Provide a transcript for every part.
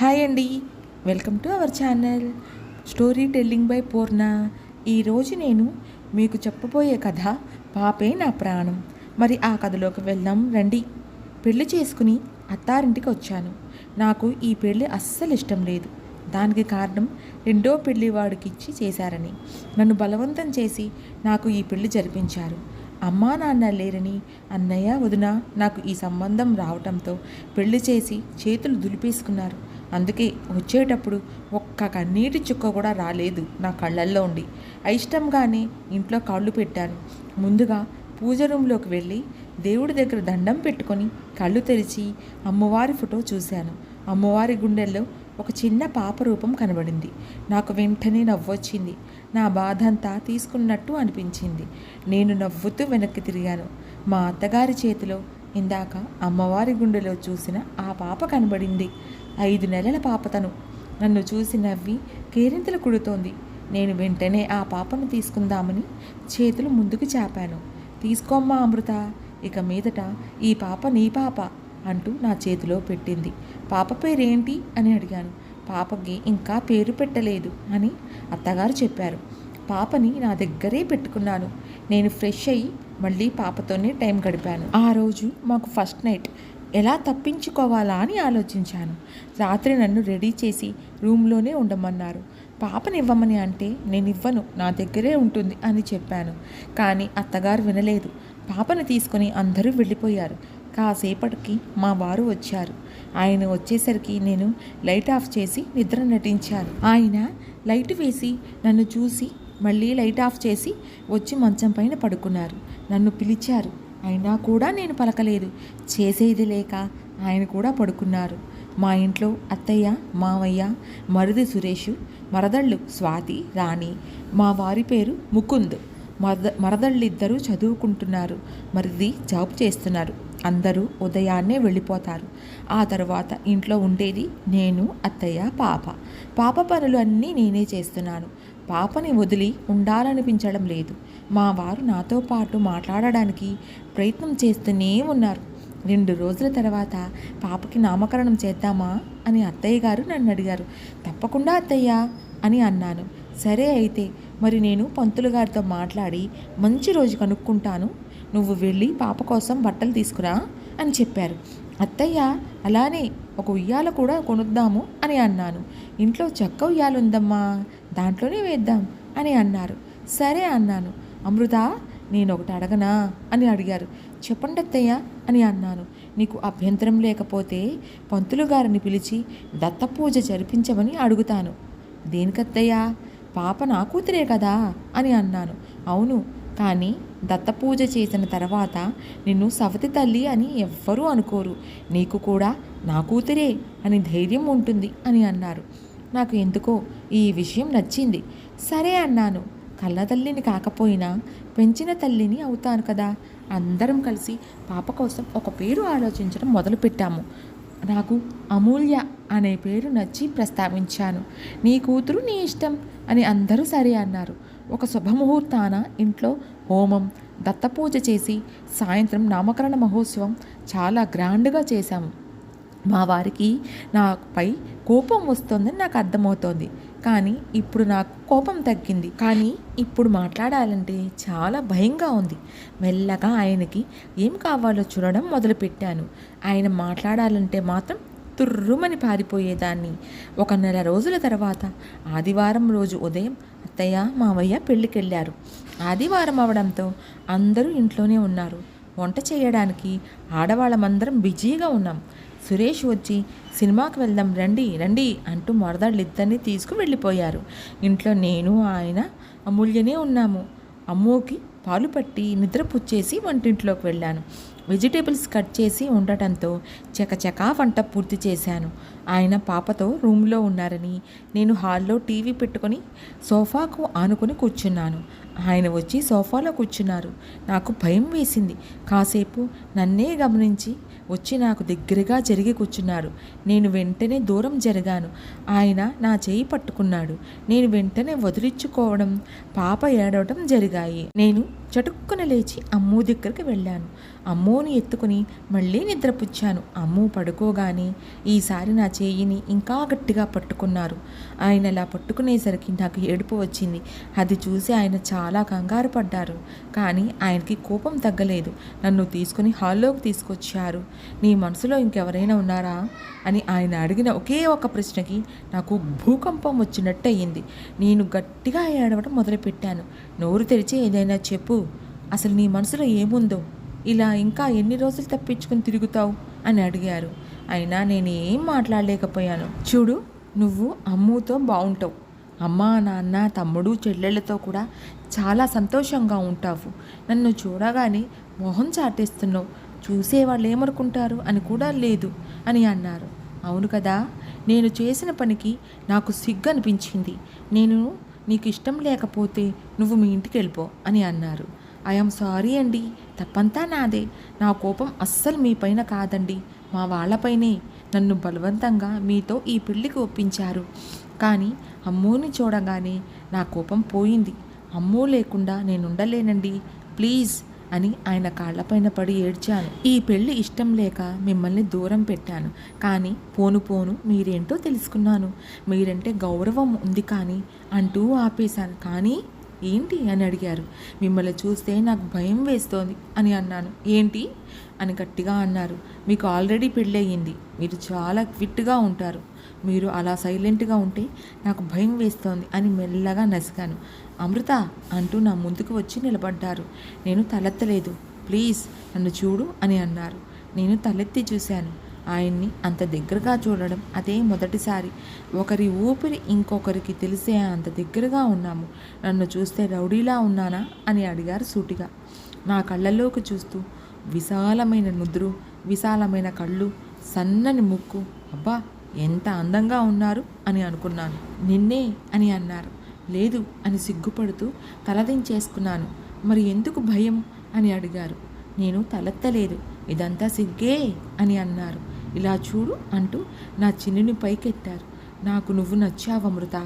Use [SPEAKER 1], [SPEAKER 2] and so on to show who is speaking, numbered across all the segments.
[SPEAKER 1] Hi అండి. Welcome to our channel. Story telling by Purna. ఈరోజు నేను మీకు చెప్పబోయే కథ పాపే నా ప్రాణం. మరి ఆ కథలోకి వెళ్దాం రండి. పెళ్ళి చేసుకుని అత్తారింటికి వచ్చాను. నాకు ఈ పెళ్ళి అస్సలు ఇష్టం లేదు. దానికి కారణం రెండో పెళ్ళి వాడికి ఇచ్చి చేశారని. నన్ను బలవంతం చేసి నాకు ఈ పెళ్ళి జరిపించారు. అమ్మా నాన్న లేరని అన్నయ్య వదిన నాకు ఈ సంబంధం రావటంతో పెళ్ళి చేసి చేతులు దులిపేసుకున్నారు. అందుకే వచ్చేటప్పుడు ఒక్క కన్నీటి చుక్క కూడా రాలేదు నా కళ్ళల్లో ఉండి. అయిష్టంగానే ఇంట్లో కాళ్ళు పెట్టాను. ముందుగా పూజ రూమ్లోకి వెళ్ళి దేవుడి దగ్గర దండం పెట్టుకొని కళ్ళు తెరిచి అమ్మవారి ఫోటో చూశాను. అమ్మవారి గుండెల్లో ఒక చిన్న పాప రూపం కనబడింది. నాకు వెంటనే నవ్వొచ్చింది నా బాధ అంతా తీసుకున్నట్టు అనిపించింది. నేను నవ్వుతూ వెనక్కి తిరిగాను. మా అత్తగారి చేతిలో ఇందాక అమ్మవారి గుండెలో చూసిన ఆ పాప కనబడింది. ఐదు నెలల పాప తను. నన్ను చూసి నవ్వి కేరింతలు కుడుతోంది. నేను వెంటనే ఆ పాపను తీసుకుందామని చేతులు ముందుకు చాపాను. తీసుకోమ్మా అమృత ఇక మీదట ఈ పాప నీ పాప అంటూ నా చేతిలో పెట్టింది. పాప పేరేంటి? అని అడిగాను. పాపకి ఇంకా పేరు పెట్టలేదు అని అత్తగారు చెప్పారు. పాపని నా దగ్గరే పెట్టుకున్నాను. నేను ఫ్రెష్ అయ్యి మళ్ళీ పాపతోనే టైం గడిపాను. ఆ రోజు మాకు ఫస్ట్ నైట్ ఎలా తప్పించుకోవాలా అని ఆలోచించాను. రాత్రి నన్ను రెడీ చేసి రూమ్లోనే ఉండమన్నారు. పాపనివ్వమని అంటే నేను ఇవ్వను నా దగ్గరే ఉంటుంది అని చెప్పాను. కానీ అత్తగారు వినలేదు. పాపను తీసుకొని అందరూ వెళ్ళిపోయారు. కాసేపటికి మా వారు వచ్చారు. ఆయన వచ్చేసరికి నేను లైట్ ఆఫ్ చేసి నిద్ర నటించాను. ఆయన లైట్ వేసి నన్ను చూసి మళ్ళీ లైట్ ఆఫ్ చేసి వచ్చి మంచం పైన పడుకున్నారు. నన్ను పిలిచారు. అయినా కూడా నేను పలకలేదు. చేసేది లేక ఆయన కూడా పడుకున్నారు. మా ఇంట్లో అత్తయ్య మావయ్య మరుది సురేష్ మరదళ్ళు స్వాతి రాణి మా వారి పేరు ముకుంద్. మరద మరదళ్ళిద్దరూ చదువుకుంటున్నారు. మరిది జాబ్ చేస్తున్నారు. అందరూ ఉదయాన్నే వెళ్ళిపోతారు. ఆ తర్వాత ఇంట్లో ఉండేది నేను అత్తయ్య పాప. పాప పనులు అన్నీ నేనే చేస్తున్నాను. పాపని వదిలి ఉండాలనిపించడం లేదు. మా వారు నాతో పాటు మాట్లాడడానికి ప్రయత్నం చేస్తూనే ఉన్నారు. రెండు రోజుల తర్వాత పాపకి నామకరణం చేద్దామా అని అత్తయ్య గారు నన్ను అడిగారు. తప్పకుండా అత్తయ్య అని అన్నాను. సరే అయితే మరి నేను పంతులు గారితో మాట్లాడి మంచి రోజు కనుక్కుంటాను. నువ్వు వెళ్ళి పాప కోసం బట్టలు తీసుకురా అని చెప్పారు. అత్తయ్య అలానే ఒక ఉయ్యాల కూడా కొనుద్దాము అని అన్నాను. ఇంట్లో చెక్క ఉయ్యాలు ఉందమ్మా దాంట్లోనే వేద్దాం అని అన్నారు. సరే అన్నాను. అమృత నేను ఒకటి అడగనా? అని అడిగారు. చెప్పండి అత్తయ్య అని అన్నాను. నీకు అభ్యంతరం లేకపోతే పంతులు గారిని పిలిచి దత్తపూజ జరిపించమని అడుగుతాను. దేనికత్తయ్యా? పాప నా కూతురే కదా? అని అన్నాను. అవును కానీ దత్తపూజ చేసిన తర్వాత నిన్ను సవతి తల్లి అని ఎవ్వరూ అనుకోరు. నీకు కూడా నా కూతురే అని ధైర్యం ఉంటుంది అని అన్నారు. నాకు ఎందుకో ఈ విషయం నచ్చింది. సరే అన్నాను. కళ్ళ తల్లిని కాకపోయినా పెంచిన తల్లిని అవుతాను కదా. అందరం కలిసి పాప కోసం ఒక పేరు ఆలోచించడం మొదలుపెట్టాము. నాకు అమూల్య అనే పేరు నచ్చి ప్రస్తావించాను. నీ కూతురు నీ ఇష్టం అని అందరూ సరే అన్నారు. ఒక శుభముహూర్తాన ఇంట్లో హోమం దత్తపూజ చేసి సాయంత్రం నామకరణ మహోత్సవం చాలా గ్రాండ్గా చేశాము. మా వారికి నాపై కోపం వస్తుందని నాకు అర్థమవుతోంది. కానీ ఇప్పుడు నాకు కోపం తగ్గింది. కానీ ఇప్పుడు మాట్లాడాలంటే చాలా భయంగా ఉంది. మెల్లగా ఆయనకి ఏం కావాలో చూడడం మొదలుపెట్టాను. ఆయన మాట్లాడాలంటే మాత్రం తుర్రుమని పారిపోయేదాన్ని. ఒక నెల రోజుల తర్వాత ఆదివారం రోజు ఉదయం అత్తయ్య మావయ్య పెళ్ళికెళ్ళారు. ఆదివారం అవడంతో అందరూ ఇంట్లోనే ఉన్నారు. వంట చేయడానికి ఆడవాళ్ళమందరం బిజీగా ఉన్నాం. సురేష్ వచ్చి సినిమాకి వెళ్దాం రండి రండి అంటూ మరదళ్ళిద్దరిని తీసుకు వెళ్ళిపోయారు. ఇంట్లో నేను ఆయన అమూల్యనే ఉన్నాము. అమ్మోకి పాలు పట్టి నిద్ర పుచ్చేసి వంటింట్లోకి వెళ్ళాను. వెజిటేబుల్స్ కట్ చేసి ఉండటంతో చకచకా వంట పూర్తి చేశాను. ఆయన పాపతో రూమ్లో ఉన్నారని నేను హాల్లో టీవీ పెట్టుకొని సోఫాకు ఆనుకొని కూర్చున్నాను. ఆయన వచ్చి సోఫాలో కూర్చున్నారు. నాకు భయం వేసింది. కాసేపు నన్నే గమనించి వచ్చి నాకు దగ్గరగా జరిగి కూర్చున్నారు నేను వెంటనే దూరం జరిగాను. ఆయన నా చేయి పట్టుకున్నాడు. నేను వెంటనే వదిలించుకోవడం పాప ఏడవడం జరిగాయి. నేను చటుక్కున లేచి అమ్ము దగ్గరికి వెళ్ళాను. అమ్మోని ఎత్తుకుని మళ్ళీ నిద్రపుచ్చాను. అమ్ము పడుకోగానే ఈసారి నా చేయిని ఇంకా గట్టిగా పట్టుకున్నారు. ఆయన ఇలా పట్టుకునేసరికి నాకు ఏడుపు వచ్చింది. అది చూసి ఆయన చాలా కంగారు పడ్డారు. కానీ ఆయనకి కోపం తగ్గలేదు. నన్ను తీసుకుని హాల్లోకి తీసుకొచ్చారు. నీ మనసులో ఇంకెవరైనా ఉన్నారా? అని ఆయన అడిగిన ఒకే ఒక ప్రశ్నకి నాకు భూకంపం వచ్చినట్టు అయ్యింది నేను గట్టిగా ఏడవడం మొదలుపెట్టాను. నోరు తెరిచి ఏదైనా చెప్పు. అసలు నీ మనసులో ఏముందో? ఇలా ఇంకా ఎన్ని రోజులు తప్పించుకుని తిరుగుతావు? అని అడిగారు. అయినా నేనేం మాట్లాడలేకపోయాను. చూడు నువ్వు అమ్ముతో బాగుంటావు అమ్మ నాన్న తమ్ముడు చెల్లెళ్ళతో కూడా చాలా సంతోషంగా ఉంటావు. నన్ను చూడగానే మొహం చాటేస్తున్నావు. చూసేవాళ్ళు ఏమనుకుంటారు అని కూడా లేదు అని అన్నారు. అవును కదా నేను చేసిన పనికి నాకు సిగ్గు అనిపించింది నేను నీకు ఇష్టం లేకపోతే నువ్వు మీ ఇంటికి వెళ్ళిపో అని అన్నారు. ఐఎమ్ సారీ అండి తప్పంతా నాదే. నా కోపం అస్సలు మీ పైన కాదండి. మా వాళ్ళపైనే నన్ను బలవంతంగా మీతో ఈ పెళ్ళికి ఒప్పించారు. కానీ అమ్మూని చూడగానే నా కోపం పోయింది. అమ్మూ లేకుండా నేను ఉండలేనండి ప్లీజ్ అని ఆయన కాళ్ళపైన పడి ఏడ్చాను. ఈ పెళ్ళి ఇష్టం లేక మిమ్మల్ని దూరం పెట్టాను. కానీ పోను పోను మీరేంటో తెలుసుకున్నాను. మీరంటే గౌరవం ఉంది కానీ అంటూ ఆపేశాను. కానీ ఏంటి అని అడిగారు. మిమ్మల్ని చూస్తే నాకు భయం వేస్తోంది అని అన్నాను. ఏంటి? అని గట్టిగా అన్నారు. మీకు ఆల్రెడీ పెళ్ళయింది. మీరు చాలా క్విట్గా ఉంటారు. మీరు అలా సైలెంట్గా ఉంటే నాకు భయం వేస్తోంది అని మెల్లగా నసిగాను. అమృత అంటూ నా ముందుకు వచ్చి నిలబడ్డారు. నేను తలెత్తలేదు. ప్లీజ్ నన్ను చూడు అని అన్నారు. నేను తలెత్తి చూశాను. ఆయన్ని అంత దగ్గరగా చూడడం అదే మొదటిసారి. ఒకరి ఊపిరి ఇంకొకరికి తెలిసే అంత దగ్గరగా ఉన్నాము. నన్ను చూస్తే రౌడీలా ఉన్నానా? అని అడిగారు సూటిగా. నా కళ్ళల్లోకి చూస్తూ విశాలమైన నుదురు విశాలమైన కళ్ళు సన్నని ముక్కు. అబ్బా ఎంత అందంగా ఉన్నారు? అని అనుకున్నాను. నిన్నే? అని అన్నారు. లేదు అని సిగ్గుపడుతూ తలదించేసుకున్నాను మరి ఎందుకు భయం? అని అడిగారు. నేను తలెత్తలేదు. ఇదంతా సిగ్గే? అని అన్నారు. ఇలా చూడు అంటూ నా చిన్నుని పైకెత్తారు. నాకు నువ్వు నచ్చావు అమృత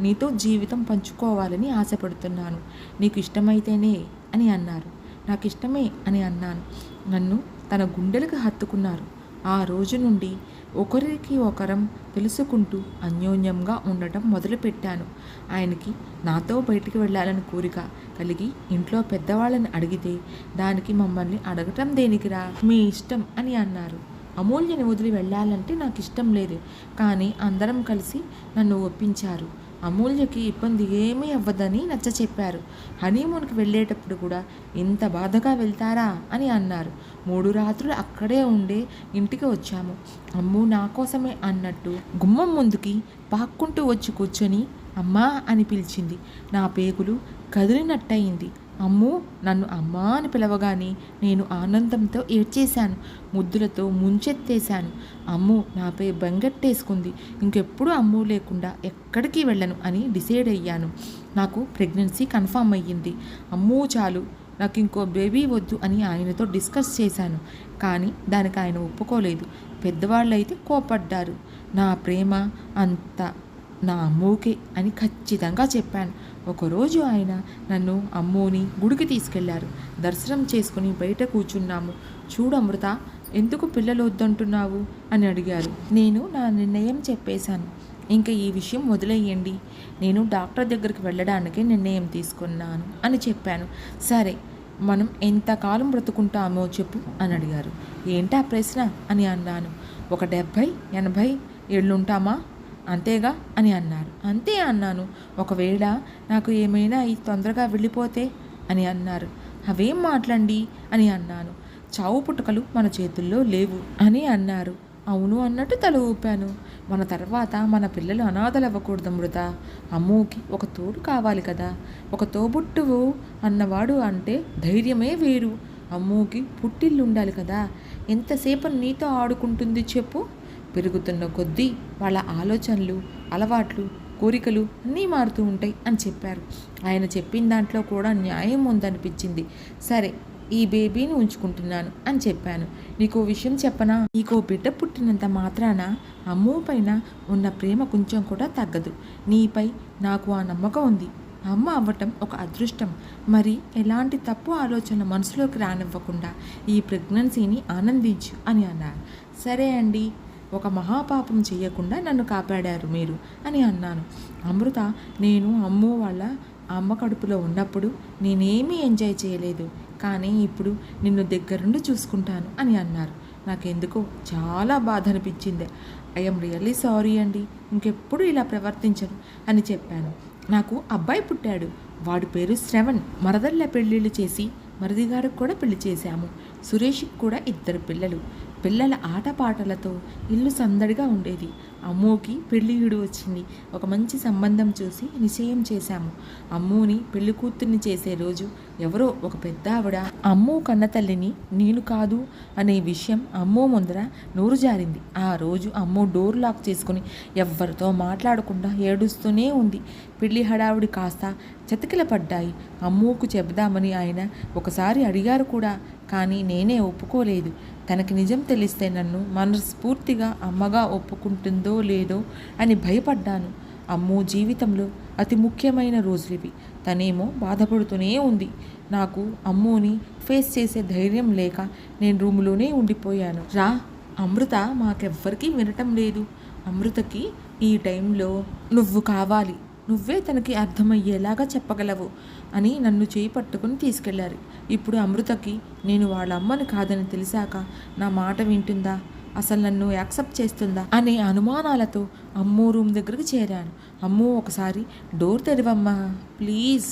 [SPEAKER 1] నీతో జీవితం పంచుకోవాలని ఆశపడుతున్నాను. నీకు ఇష్టమైతేనే అని అన్నారు. నాకు ఇష్టమే అని అన్నాను. నన్ను తన గుండెలకు హత్తుకున్నారు. ఆ రోజు నుండి ఒకరికి ఒకరం తెలుసుకుంటూ అన్యోన్యంగా ఉండటం మొదలుపెట్టాను. ఆయనకి నాతో బయటికి వెళ్ళాలని కోరిక కలిగి ఇంట్లో పెద్దవాళ్ళని అడిగితే దానికి మమ్మల్ని అడగటం దేనికిరా? మీ ఇష్టం అని అన్నారు. అమూల్యని వదిలి వెళ్ళాలంటే నాకు ఇష్టం లేదు. కానీ అందరం కలిసి నన్ను ఒప్పించారు. అమూల్యకి ఇబ్బంది ఏమీ అవ్వదని నచ్చ చెప్పారు హనీమూన్కి వెళ్ళేటప్పుడు కూడా ఇంత బాధగా వెళ్తారా అని అన్నారు. మూడు రాత్రులు అక్కడే ఉండే ఇంటికి వచ్చాము. అమ్ము నా కోసమే అన్నట్టు గుమ్మం ముందుకి పాక్కుంటూ వచ్చి కూర్చొని అమ్మా అని పిలిచింది. నా పేగులు కదిలినట్టయింది. అమ్ము నన్ను అమ్మా అని పిలవగానే నేను ఆనందంతో ఏడ్చేశాను. ముద్దులతో ముంచెత్తేశాను. అమ్ము నాపై బెంగట్టేసుకుంది. ఇంకెప్పుడు అమ్ము లేకుండా ఎక్కడికి వెళ్ళను అని డిసైడ్ అయ్యాను. నాకు ప్రెగ్నెన్సీ కన్ఫామ్ అయ్యింది. అమ్ము చాలు నాకు ఇంకో బేబీ వద్దు అని ఆయనతో డిస్కస్ చేశాను. కానీ దానికి ఆయన ఒప్పుకోలేదు. పెద్దవాళ్ళు అయితే కోపడ్డారు నా ప్రేమ అంత నా అమ్మూకే అని ఖచ్చితంగా చెప్పాను. ఒకరోజు ఆయన నన్ను అమ్మోని గుడికి తీసుకెళ్ళారు. దర్శనం చేసుకుని బయట కూర్చున్నాము. చూడు అమృత ఎందుకు పిల్లలు వద్దంటున్నావు? అని అడిగారు. నేను నా నిర్ణయం చెప్పేశాను. ఇంకా ఈ విషయం వదిలేయండి. నేను డాక్టర్ దగ్గరికి వెళ్ళడానికి నిర్ణయం తీసుకున్నాను అని చెప్పాను. సరే మనం ఎంతకాలం బ్రతుకుంటామో చెప్పు అని అడిగారు. ఏంటా ప్రశ్న? అని అన్నాను. ఒక డెబ్భై ఎనభై ఏళ్ళుంటామా? అంతేగా? అని అన్నారు. అంతే అన్నాను. ఒకవేళ నాకు ఏమైనా ఈ తొందరగా వెళ్ళిపోతే? అని అన్నారు. అవేం మాట్లాడి? అని అన్నాను. చావు పుట్టుకలు మన చేతుల్లో లేవు అని అన్నారు. అవును అన్నట్టు తల ఊపాను. మన తర్వాత మన పిల్లలు అనాథలు అవ్వకూడదు మృత అమ్మూకి ఒక తోడు కావాలి కదా. ఒక తోబుట్టువు అన్నవాడు అంటే ధైర్యమే వేరు. అమ్మూకి పుట్టిల్లు ఉండాలి కదా. ఎంతసేపు నీతో ఆడుకుంటుంది చెప్పు? పెరుగుతున్న కొద్దీ వాళ్ళ ఆలోచనలు అలవాట్లు కోరికలు అన్నీ మారుతూ ఉంటాయి అని చెప్పారు. ఆయన చెప్పిన దాంట్లో కూడా న్యాయం ఉందనిపించింది. సరే ఈ బేబీని ఉంచుకుంటున్నాను అని చెప్పాను. నీకు విషయం చెప్పనా? నీకు బిడ్డ పుట్టినంత మాత్రాన అమ్ము పైన ఉన్న ప్రేమ కొంచెం కూడా తగ్గదు. నీపై నాకు ఆ నమ్మకం ఉంది. అమ్మ అవ్వటం ఒక అదృష్టం. మరి ఎలాంటి తప్పు ఆలోచన మనసులోకి రానివ్వకుండా ఈ ప్రెగ్నెన్సీని ఆనందించు అని అన్నారు. సరే అండి. ఒక మహాపాపం చేయకుండా నన్ను కాపాడారు మీరు అని అన్నాను. అమృత నేను అమ్ము వాళ్ళ అమ్మ కడుపులో ఉన్నప్పుడు నేనేమీ ఎంజాయ్ చేయలేదు. కానీ ఇప్పుడు నిన్ను దగ్గరుండి చూసుకుంటాను అని అన్నారు. నాకెందుకో చాలా బాధ అనిపించింది ఐఎమ్ రియల్లీ సారీ అండి ఇంకెప్పుడు ఇలా ప్రవర్తించను అని చెప్పాను. నాకు అబ్బాయి పుట్టాడు. వాడి పేరు శ్రవణ్. మరదళ్ళ పెళ్ళిళ్ళు చేసి మరిదిగారికి కూడా పెళ్ళి చేశాము. సురేష్కి కూడా ఇద్దరు పిల్లలు. పిల్లల ఆటపాటలతో ఇల్లు సందడిగా ఉండేది. అమ్మూకి పెళ్ళియుడు వచ్చింది. ఒక మంచి సంబంధం చూసి నిశ్చయం చేశాము. అమ్మూని పెళ్ళి కూతుర్ని చేసే రోజు ఎవరో ఒక పెద్ద ఆవిడ అమ్మూ కన్న తల్లిని నేను కాదు అనే విషయం అమ్మో ముందర నోరు జారింది. ఆ రోజు అమ్మో డోర్ లాక్ చేసుకుని ఎవ్వరితో మాట్లాడకుండా ఏడుస్తూనే ఉంది. పెళ్ళి హడావుడి కాస్త చతికిల పడ్డాయి. అమ్మూకు చెబుదామని ఆయన ఒకసారి అడిగారు కూడా కానీ నేనే ఒప్పుకోలేదు. తనకి నిజం తెలిస్తే నన్ను మనస్ఫూర్తిగా అమ్మగా ఒప్పుకుంటుందో లేదో అని భయపడ్డాను. అమ్మో జీవితంలో అతి ముఖ్యమైన రోజులివి. తనేమో బాధపడుతూనే ఉంది. నాకు అమ్మోని ఫేస్ చేసే ధైర్యం లేక నేను రూములోనే ఉండిపోయాను. రా అమృత మాకెవ్వరికీ వినటం లేదు. అమృతకి ఈ టైంలో నువ్వు కావాలి. నువ్వే తనకి అర్థమయ్యేలాగా చెప్పగలవు అని నన్ను చేయి పట్టుకుని తీసుకెళ్ళారు ఇప్పుడు అమృతకి నేను వాళ్ళ అమ్మని కాదని తెలిసాక నా మాట వింటుందా? అసలు నన్ను యాక్సెప్ట్ చేస్తుందా? అనే అనుమానాలతో అమ్మో రూమ్ దగ్గరికి చేరాను. అమ్మో ఒకసారి డోర్ తెరవమ్మా ప్లీజ్.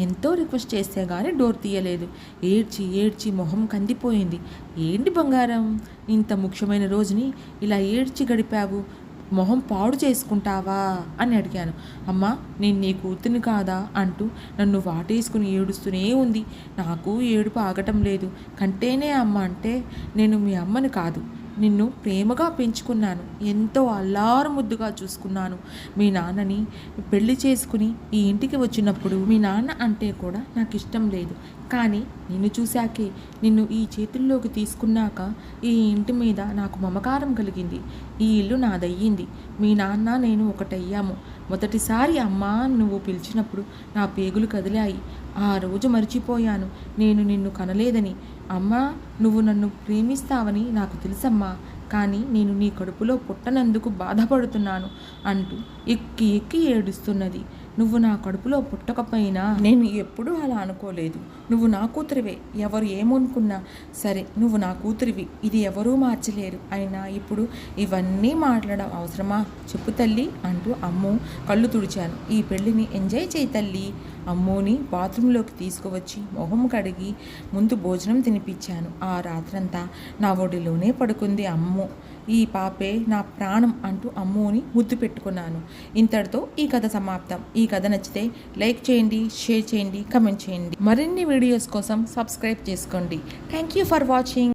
[SPEAKER 1] ఎంతో రిక్వెస్ట్ చేస్తే కానీ డోర్ తీయలేదు. ఏడ్చి ఏడ్చి మొహం కందిపోయింది. ఏంటి బంగారం? ఇంత ముఖ్యమైన రోజుని ఇలా ఏడ్చి గడిపావు? మొహం పాడు చేసుకుంటావా అని అడిగాను. అమ్మా నేను నీ కూతుర్ని కాదా అంటూ నన్ను వాటేసుకుని ఏడుస్తూనే ఉంది. నాకు ఏడుపు ఆగటం లేదు. కంటేనే అమ్మ అంటే నేను మీ అమ్మని కాదు. నిన్ను ప్రేమగా పెంచుకున్నాను. ఎంతో అల్లారు ముద్దుగా చూసుకున్నాను. మీ నాన్నని పెళ్ళి చేసుకుని ఈ ఇంటికి వచ్చినప్పుడు మీ నాన్న అంటే కూడా నాకు ఇష్టం లేదు. కానీ నిన్ను చూశాకే నిన్ను ఈ చేతుల్లోకి తీసుకున్నాక ఈ ఇంటి మీద నాకు మమకారం కలిగింది. ఈ ఇల్లు నాదయ్యింది. మీ నాన్న నేను ఒకటయ్యాము. మొదటిసారి అమ్మా నువ్వు పిలిచినప్పుడు నా పేగులు కదిలాయి. ఆ రోజు మర్చిపోయాను. నేను నిన్ను కనలేదని. అమ్మా నువ్వు నన్ను ప్రేమిస్తావని నాకు తెలుసమ్మా కానీ నేను నీ కడుపులో పుట్టనందుకు బాధపడుతున్నాను అంటూ ఎక్కి ఎక్కి ఏడుస్తున్నది. నువ్వు నా కడుపులో పుట్టకపోయినా నేను ఎప్పుడూ అలా అనుకోలేదు. నువ్వు నా కూతురివే ఎవరు ఏమనుకున్నా సరే నువ్వు నా కూతురివి ఇది ఎవరూ మార్చలేరు అయినా ఇప్పుడు ఇవన్నీ మాట్లాడడం అవసరమా? చెప్పు తల్లి అంటూ అమ్ము కళ్ళు తుడిచాను. ఈ పెళ్ళిని ఎంజాయ్ చేయి తల్లి అమ్మోని బాత్రూంలోకి తీసుకువచ్చి మొహం కడిగి ముందు భోజనం తినిపించాను. ఆ రాత్రంతా నా ఒడిలోనే పడుకుంది అమ్ము. ఈ పాపే నా ప్రాణం అంటూ అమ్మోని ముద్దు పెట్టుకున్నాను. ఇంతటితో ఈ కథ సమాప్తం. ఈ కథ నచ్చితే లైక్ చేయండి షేర్ చేయండి కమెంట్ చేయండి. మరిన్ని వీడియోస్ కోసం సబ్స్క్రైబ్ చేసుకోండి. Thank you for watching.